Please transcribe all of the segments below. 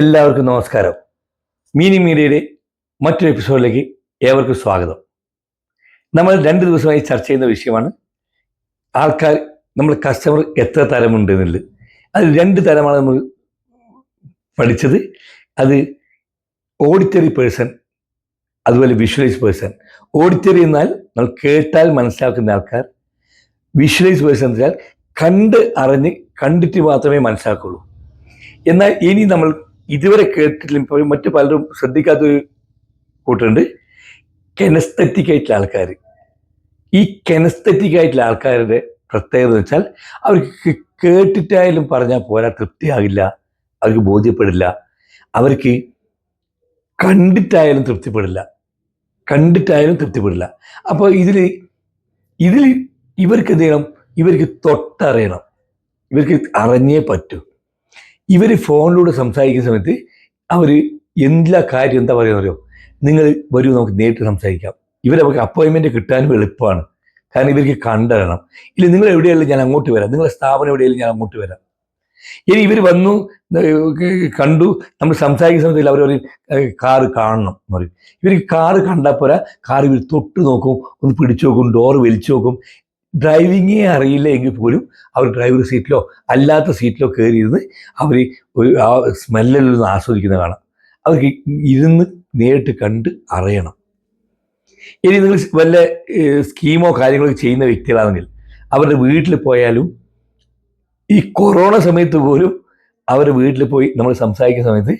എല്ലാവർക്കും നമസ്കാരം. മീനി മീഡിയയുടെ മറ്റൊരു എപ്പിസോഡിലേക്ക് ഏവർക്കും സ്വാഗതം. നമ്മൾ രണ്ട് ദിവസമായി ചർച്ച ചെയ്യുന്ന വിഷയമാണ് ആൾക്കാർ നമ്മൾ കസ്റ്റമർ എത്ര തരമുണ്ട് എന്നുള്ളത് അത് രണ്ട് തരമാണ് നമ്മൾ പഠിച്ചത്. അത് ഓഡിറ്ററി പേഴ്സൺ അതുപോലെ വിഷ്വലൈസ് പേഴ്സൺ ഓഡിറ്ററി എന്നാൽ നമ്മൾ കേട്ടാൽ മനസ്സിലാക്കുന്ന ആൾക്കാർ. വിഷ്വലൈസ് പേഴ്സൺ എന്ന് വെച്ചാൽ കണ്ട് അറിഞ്ഞ് കണ്ടിട്ട് മാത്രമേ മനസ്സിലാക്കുള്ളൂ. എന്നാൽ ഇനി നമ്മൾ ഇതുവരെ കേട്ടിട്ടില്ല. മറ്റു പലരും ശ്രദ്ധിക്കാത്തൊരു കൂട്ടുണ്ട്. കെനസ്തറ്റിക് ആയിട്ടുള്ള ആൾക്കാർ ഈ കെനസ്തറ്റിക് ആയിട്ടുള്ള ആൾക്കാരുടെ പ്രത്യേകത എന്ന് വെച്ചാൽ അവർക്ക് കേട്ടിട്ടായാലും പറഞ്ഞാൽ പോരാ തൃപ്തിയാകില്ല അവർക്ക് ബോധ്യപ്പെടില്ല. അവർക്ക് കണ്ടിട്ടായാലും തൃപ്തിപ്പെടില്ല. കണ്ടിട്ടായാലും തൃപ്തിപ്പെടില്ല. അപ്പോൾ ഇതിൽ ഇതിൽ ഇവർക്ക് എന്ത് ചെയ്യണം? ഇവർക്ക് തൊട്ടറിയണം. ഇവർക്ക് അറിഞ്ഞേ പറ്റൂ. ഇവർ ഫോണിലൂടെ സംസാരിക്കുന്ന സമയത്ത് അവർ എല്ലാ കാര്യം എന്താ പറയുന്നറിയോ നിങ്ങൾ വരൂ നമുക്ക് നേരിട്ട് സംസാരിക്കാം. ഇവർ നമുക്ക് അപ്പോയിൻമെന്റ് കിട്ടാനും എളുപ്പമാണ്. കാരണം ഇവർക്ക് കണ്ടറിയണം ഇല്ല നിങ്ങൾ എവിടെയായാലും ഞാൻ അങ്ങോട്ട് വരാം. നിങ്ങളുടെ സ്ഥാപനം എവിടെയായാലും ഞാൻ അങ്ങോട്ട് വരാം. ഇനി ഇവർ വന്നു കണ്ടു നമ്മൾ സംസാരിക്കുന്ന സമയത്ത് അവർ പറയും കാറ് കാണണം എന്ന് പറയും. ഇവർ കാറ് കണ്ടാൽ പോരാ കാർ ഇവർ തൊട്ട് നോക്കും ഒന്ന് പിടിച്ചു നോക്കും ഡോറ് വലിച്ചു നോക്കും. ഡ്രൈവിങ്ങേ അറിയില്ല എങ്കിൽ പോലും അവർ ഡ്രൈവർ സീറ്റിലോ അല്ലാത്ത സീറ്റിലോ കയറിയിരുന്ന് അവർ ഒരു ആ സ്മെല്ലിൽ നിന്ന് ആസ്വദിക്കുന്ന കാണാം. അവർക്ക് ഇരുന്ന് നേരിട്ട് കണ്ട് അറിയണം. ഇനി നിങ്ങൾ വല്ല സ്കീമോ കാര്യങ്ങളോ ചെയ്യുന്ന വ്യക്തികളാണെങ്കിൽ അവരുടെ വീട്ടിൽ പോയാലും ഈ കൊറോണ സമയത്ത് പോലും അവരുടെ വീട്ടിൽ പോയി നമ്മൾ സംസാരിക്കുന്ന സമയത്ത്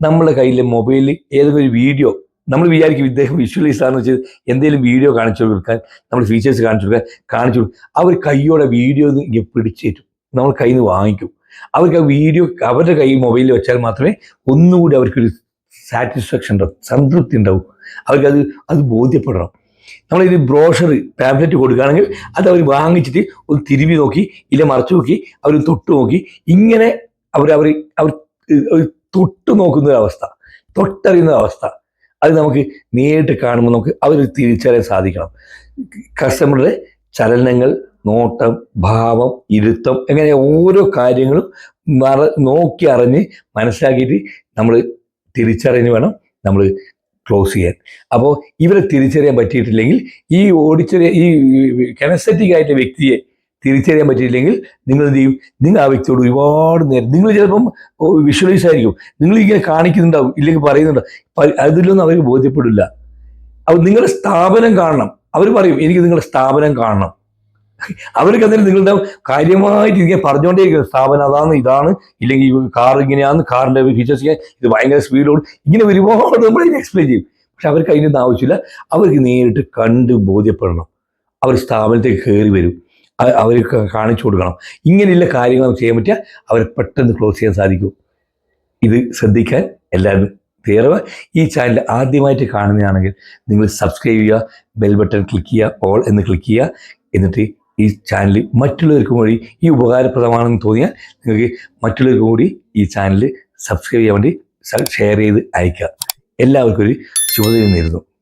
നമ്മുടെ കയ്യിലെ മൊബൈലിൽ ഏതെങ്കിലും ഒരു വീഡിയോ നമ്മൾ വിചാരിക്കും ഇദ്ദേഹം വിഷ്വലൈസ് ആണെന്ന് വെച്ചാൽ എന്തെങ്കിലും വീഡിയോ കാണിച്ചു കൊടുക്കാൻ നമ്മൾ ഫീച്ചേഴ്സ് കാണിച്ചു കൊടുക്കാൻ കാണിച്ചു അവർ കൈയോടെ വീഡിയോ പിടിച്ചേറ്റും നമ്മൾ കയ്യിൽ നിന്ന് വാങ്ങിക്കും. അവർക്ക് ആ വീഡിയോ അവരുടെ കൈ മൊബൈലിൽ വെച്ചാൽ മാത്രമേ ഒന്നുകൂടി അവർക്കൊരു സാറ്റിസ്ഫാക്ഷൻ ഉണ്ടാവും സംതൃപ്തി ഉണ്ടാവും. അവർക്കത് അത് ബോധ്യപ്പെടണം. നമ്മളിത് ബ്രോഷർ ടാബ്ലറ്റ് കൊടുക്കുകയാണെങ്കിൽ അത് അവർ വാങ്ങിച്ചിട്ട് ഒന്ന് തിരുമ്പി നോക്കി ഇല്ല മറച്ചു നോക്കി അവർ തൊട്ട് നോക്കി ഇങ്ങനെ അവർ അവർ അവർ തൊട്ടു നോക്കുന്ന അവസ്ഥ തൊട്ടറിയുന്ന അവസ്ഥ അത് നമുക്ക് നേരിട്ട് കാണുമ്പോൾ നമുക്ക് അവർ തിരിച്ചറിയാൻ സാധിക്കണം. കസ്റ്റമറുടെ ചലനങ്ങൾ നോട്ടം ഭാവം ഇരുത്തം അങ്ങനെ ഓരോ കാര്യങ്ങളും മറ നോക്കി അറിഞ്ഞ് മനസ്സിലാക്കിയിട്ട് നമ്മൾ തിരിച്ചറിഞ്ഞ് വേണം നമ്മൾ ക്ലോസ് ചെയ്യാൻ. അപ്പോൾ ഇവരെ തിരിച്ചറിയാൻ പറ്റിയിട്ടില്ലെങ്കിൽ ഈ ഓടിച്ചെറിയ ഈ കനസറ്റിക് ആയിട്ട് വ്യക്തിയെ തിരിച്ചറിയാൻ പറ്റിയില്ലെങ്കിൽ നിങ്ങൾ എന്ത് ചെയ്യും? നിങ്ങൾ ആ വ്യക്തിയോട് ഒരുപാട് നേരം നിങ്ങൾ ചിലപ്പം വിഷ്വലൈസ് ആയിരിക്കും. നിങ്ങൾ ഇങ്ങനെ കാണിക്കുന്നുണ്ടാവും ഇല്ലെങ്കിൽ പറയുന്നുണ്ടാവും. അതിലൊന്നും അവർക്ക് ബോധ്യപ്പെടില്ല. അപ്പോൾ നിങ്ങളുടെ സ്ഥാപനം കാണണം. അവർ പറയും എനിക്ക് നിങ്ങളുടെ സ്ഥാപനം കാണണം. അവർക്ക് അതിന് നിങ്ങളുടെ കാര്യമായിട്ട് ഇങ്ങനെ പറഞ്ഞുകൊണ്ടേയിരിക്കും സ്ഥാപനം അതാണ് ഇതാണ്. ഇല്ലെങ്കിൽ കാർ ഇങ്ങനെയാണ് കാറിന്റെ ഫീച്ചേഴ്സ് ഇങ്ങനെ ഇത് ഭയങ്കര സ്പീഡോട് ഇങ്ങനെ ഒരുപാട് നമ്മൾ ഇതിനെ എക്സ്പ്ലെയിൻ ചെയ്യും. പക്ഷെ അവർക്ക് അതിനൊന്നും ആവശ്യമില്ല. അവർക്ക് നേരിട്ട് കണ്ട് ബോധ്യപ്പെടണം. അവർ സ്ഥാപനത്തേക്ക് കയറി വരും. അ- അവർക്ക് കാണിച്ചു കൊടുക്കണം. ഇങ്ങനെയുള്ള കാര്യങ്ങൾ ചെയ്യാൻ പറ്റിയാൽ അവരെ പെട്ടെന്ന് ക്ലോസ് ചെയ്യാൻ സാധിക്കും. ഇത് ശ്രദ്ധിക്കാൻ എല്ലാവരും തീർവ് ഈ ചാനൽ ആദ്യമായിട്ട് കാണുന്നതാണെങ്കിൽ നിങ്ങൾ സബ്സ്ക്രൈബ് ചെയ്യുക ബെൽ ബട്ടൺ ക്ലിക്ക് ചെയ്യുക ഓൾ എന്ന് ക്ലിക്ക് ചെയ്യുക. എന്നിട്ട് ഈ ചാനൽ മറ്റുള്ളവർക്കും കൂടി ഈ ഉപകാരപ്രദമാണെന്ന് തോന്നിയാൽ നിങ്ങൾക്ക് മറ്റുള്ളവർക്കും കൂടി ഈ ചാനൽ സബ്സ്ക്രൈബ് ചെയ്യാൻ വേണ്ടി ഷെയർ ചെയ്ത് അയക്കുക എല്ലാവർക്കും ഒരു ചുമതല നേരുന്നു.